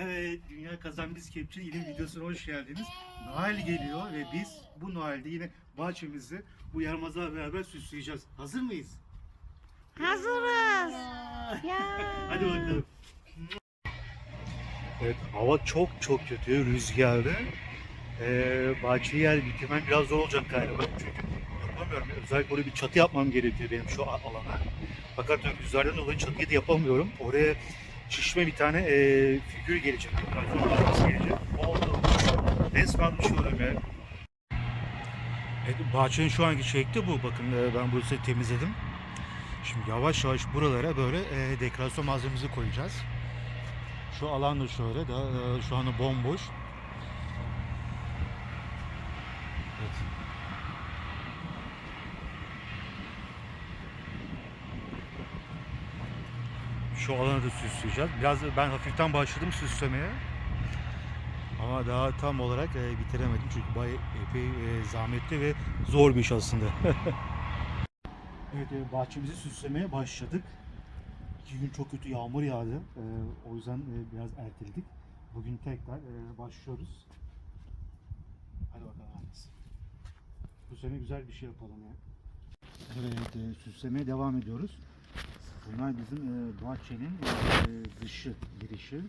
Evet, Dünya Kazan Biz Kepçe yeni videosuna hoş geldiniz. Noel geliyor ve biz bu Noel'de yine bahçemizi bu yarmazlarla beraber süsleyeceğiz. Hazır mıyız? Hazırız. Ya. Hadi bakalım. Evet, hava çok çok kötü, rüzgarlı. Ee, bahçeyi yer bitirmem biraz zor olacak galiba. Çünkü yapamıyorum. Özellikle oraya bir çatı yapmam gerekiyor benim şu alana. Fakat rüzgardan dolayı çatıyı da yapamıyorum. Oraya şişme bir tane e, figür gelecek. Nasıl gelecek? Oldu. Resmen uçuyorum ya. Evet, bahçenin şu anki şekli bu. Bakın e, ben burası temizledim. Şimdi yavaş yavaş buralara böyle e, dekorasyon malzememizi koyacağız. Şu alan da şöyle da e, şu anda bomboş. Evet. Şu alanı da süsleyeceğiz. Biraz ben hafiften başladım süslemeye. Ama daha tam olarak e, bitiremedim çünkü bay epey e, zahmetli ve zor bir iş aslında. evet e, bahçemizi süslemeye başladık. İki gün çok kötü yağmur yağdı. E, o yüzden e, biraz erteledik. Bugün tekrar e, başlıyoruz. Hadi bakalım Ahmet. Bu sene güzel bir şey yapalım ya. Evet, e, süslemeye devam ediyoruz. Bunlar bizim e, bahçenin e, dışı, girişi.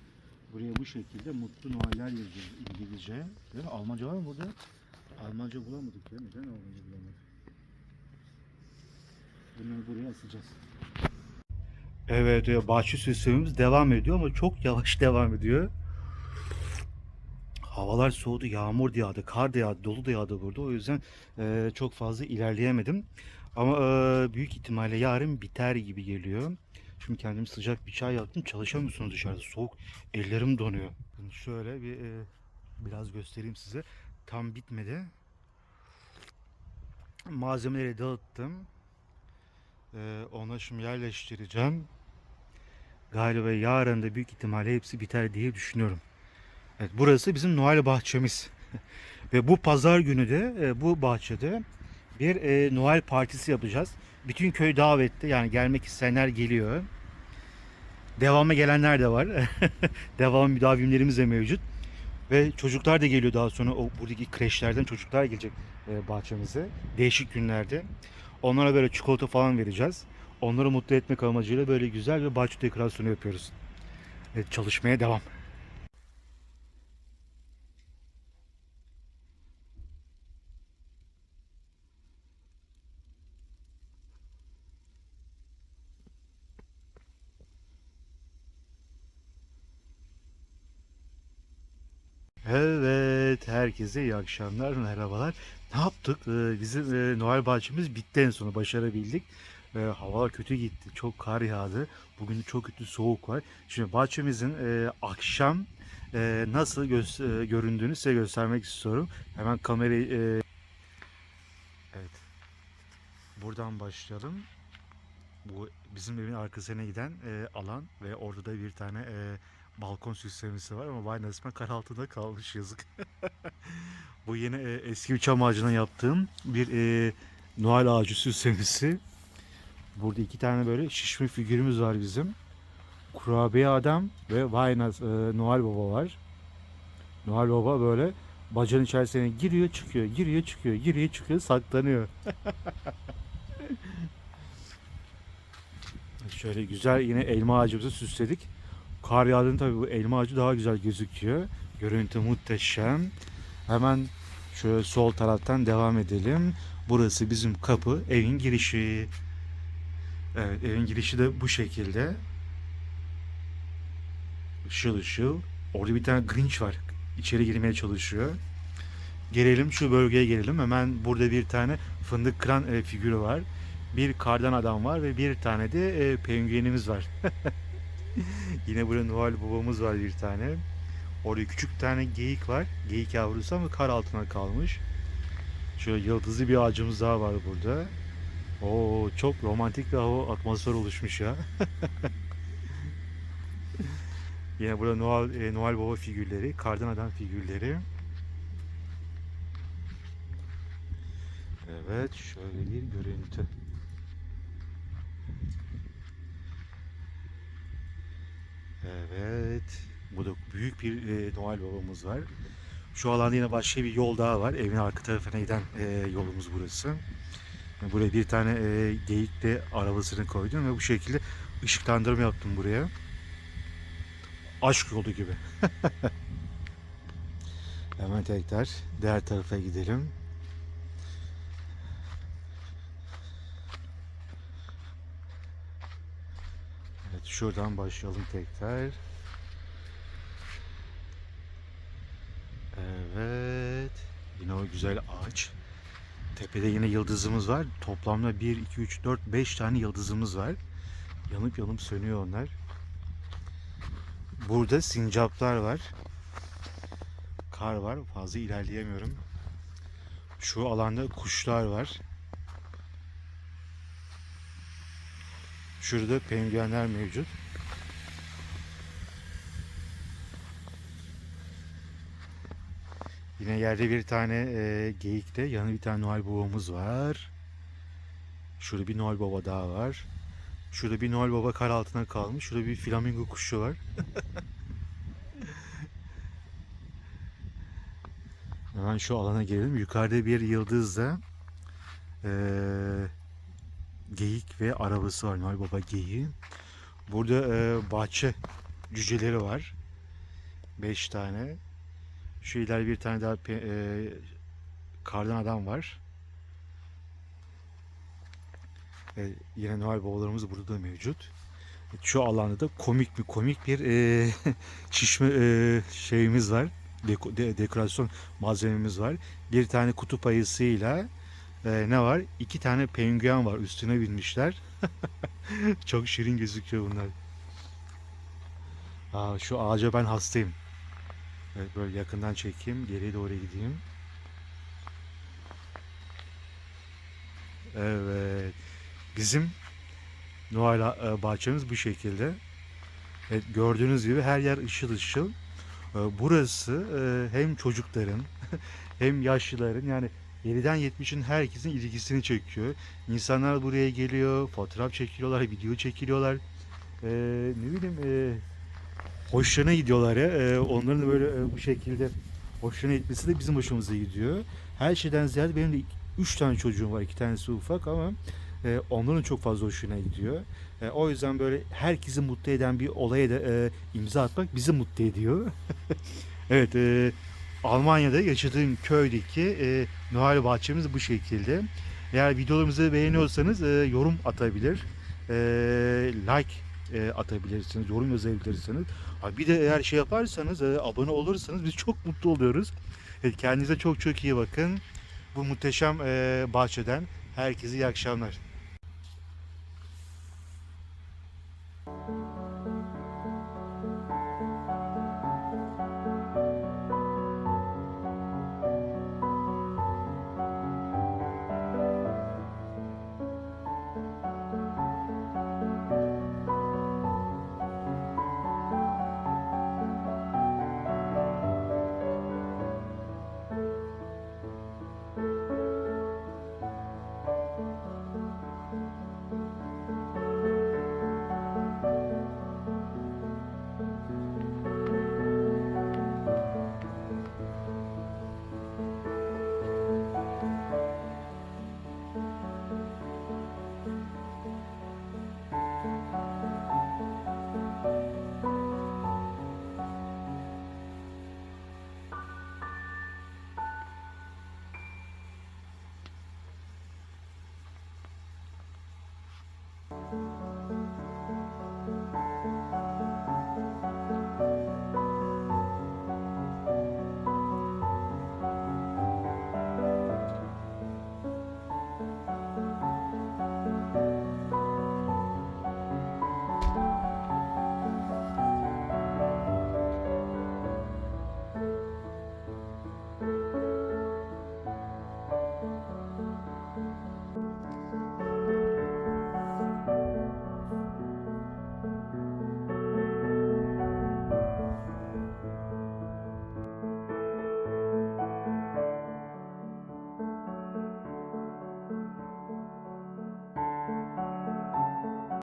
Buraya bu şekilde mutlu Noeller yazıyor İngilizce. Değil mi? Almanca var mı burada? Almanca bulamadık ya. Neden Almanca bulamadık? Bunları buraya asacağız. Evet, e, bahçe süslememiz devam ediyor ama çok yavaş devam ediyor. Havalar soğudu, yağmur da yağdı, kar da yağdı, dolu da yağdı burada. O yüzden e, çok fazla ilerleyemedim. Ama e, büyük ihtimalle yarın biter gibi geliyor. Şimdi kendim sıcak bir çay yaptım. Çalışamıyorsunuz dışarıda. Soğuk. Ellerim donuyor. Bunu şöyle bir e, biraz göstereyim size. Tam bitmedi. Malzemeleri dağıttım. E, ona şimdi yerleştireceğim. Galiba yarın da büyük ihtimalle hepsi biter diye düşünüyorum. Evet, burası bizim Noel bahçemiz. Ve bu pazar günü de e, bu bahçede bir e, Noel partisi yapacağız. Bütün köy davetli yani gelmek isteyenler geliyor. Devamı gelenler de var. Devam müdavimlerimiz de mevcut. Ve çocuklar da geliyor daha sonra o buradaki kreşlerden çocuklar gelecek e, bahçemize. Değişik günlerde. Onlara böyle çikolata falan vereceğiz. Onları mutlu etmek amacıyla böyle güzel bir bahçe dekorasyonu yapıyoruz. Evet, çalışmaya devam. Evet, herkese iyi akşamlar, merhabalar. Ne yaptık? Ee, bizim e, Noel bahçemiz bitti en sonu, başarabildik. Hava kötü gitti, çok kar yağdı. Bugün çok kötü soğuk var. Şimdi bahçemizin e, akşam e, nasıl gö- e, göründüğünü size göstermek istiyorum. Hemen kamerayı... e, Evet. Buradan başlayalım. Bu bizim evin arkasına giden e, alan ve orada da bir tane e, balkon süslemesi var ama vay nasipten kar altında kalmış yazık. Bu yine e, eski bir çam ağacından yaptığım bir e, Noel ağacı süslemesi. Burada iki tane böyle şişme figürümüz var bizim. Kurabiye adam ve vay nas- e, Noel Baba var. Noel Baba böyle bacanın içerisine giriyor çıkıyor, giriyor çıkıyor, giriyor çıkıyor, saklanıyor. Şöyle güzel yine elma ağacımızı süsledik. Kar yağdığında tabii bu elma ağacı daha güzel gözüküyor. Görüntü muhteşem. Hemen şöyle sol taraftan devam edelim. Burası bizim kapı, evin girişi. Evet, evin girişi de bu şekilde. Işıl ışıl. Orada bir tane Grinch var. İçeri girmeye çalışıyor. Gelelim şu bölgeye gelelim. Hemen burada bir tane fındık kıran e, figürü var. Bir kardan adam var ve bir tane de e, penguenimiz var. Yine burada Noel babamız var bir tane. Orada küçük tane geyik var. Geyik yavrusu ama kar altına kalmış. Şöyle yıldızlı bir ağacımız daha var burada. Oo çok romantik bir hava atmosfer oluşmuş ya. Yine burada Noel, e, Noel Baba figürleri, kardan adam figürleri. Evet, şöyle bir görüntü. Evet, Burada büyük bir e, Noel babamız var. Şu alanda yine başka bir yol daha var. Evin arka tarafına giden e, yolumuz burası. Buraya bir tane e, geyikle arabasını koydum ve bu şekilde ışıklandırma yaptım buraya. Aşk yolu gibi. Hemen tekrar diğer tarafa gidelim. Şuradan başlayalım tekrar. Evet. Yine o güzel ağaç. Tepede yine yıldızımız var. Toplamda 1, 2, 3, 4, 5 tane yıldızımız var. Yanıp yanıp sönüyor onlar. Burada sincaplar var. Kar var. Fazla ilerleyemiyorum. Şu alanda kuşlar var. Şurada penguenler mevcut. Yine yerde bir tane e, geyikte yanı bir tane Noel babamız var. Şurada bir Noel baba daha var. Şurada bir Noel baba kar altına kalmış. Şurada bir flamingo kuşu var. Hemen şu alana gelelim. Yukarıda bir yıldızda e, geyik ve arabası var. Noel Baba geyiği. Burada e, bahçe cüceleri var. 5 tane. Şu ileride bir tane daha e, kardan adam var. E, yine Noel babalarımız burada da mevcut. Şu alanda da komik bir komik bir e, şişme e, şeyimiz var. Deko- de- dekorasyon malzememiz var. Bir tane kutup ayısıyla e, ne var? İki tane penguen var. Üstüne binmişler. Çok şirin gözüküyor bunlar. Aa, şu ağaca ben hastayım. Evet böyle yakından çekeyim. Geriye doğru gideyim. Evet. Bizim Noel e, bahçemiz bu şekilde. Evet, gördüğünüz gibi her yer ışıl ışıl. E, Burası e, hem çocukların hem yaşlıların yani 7'den 70'in herkesin ilgisini çekiyor. İnsanlar buraya geliyor, fotoğraf çekiliyorlar, video çekiliyorlar. E, ne bileyim e, hoşlarına gidiyorlar ya. E, onların da böyle e, bu şekilde hoşlarına gitmesi de bizim hoşumuza gidiyor. Her şeyden ziyade benim de 3 tane çocuğum var. 2 tanesi ufak ama e, onların çok fazla hoşuna gidiyor. E, o yüzden böyle herkesi mutlu eden bir olaya da e, imza atmak bizi mutlu ediyor. evet, e, Almanya'da yaşadığım köydeki e, Noel bahçemiz bu şekilde. Eğer videolarımızı beğeniyorsanız e, yorum atabilir, e, like e, atabilirsiniz, yorum yazabilirsiniz. Bir de eğer şey yaparsanız, e, abone olursanız biz çok mutlu oluyoruz. Evet, kendinize çok çok iyi bakın. Bu muhteşem e, bahçeden herkese iyi akşamlar.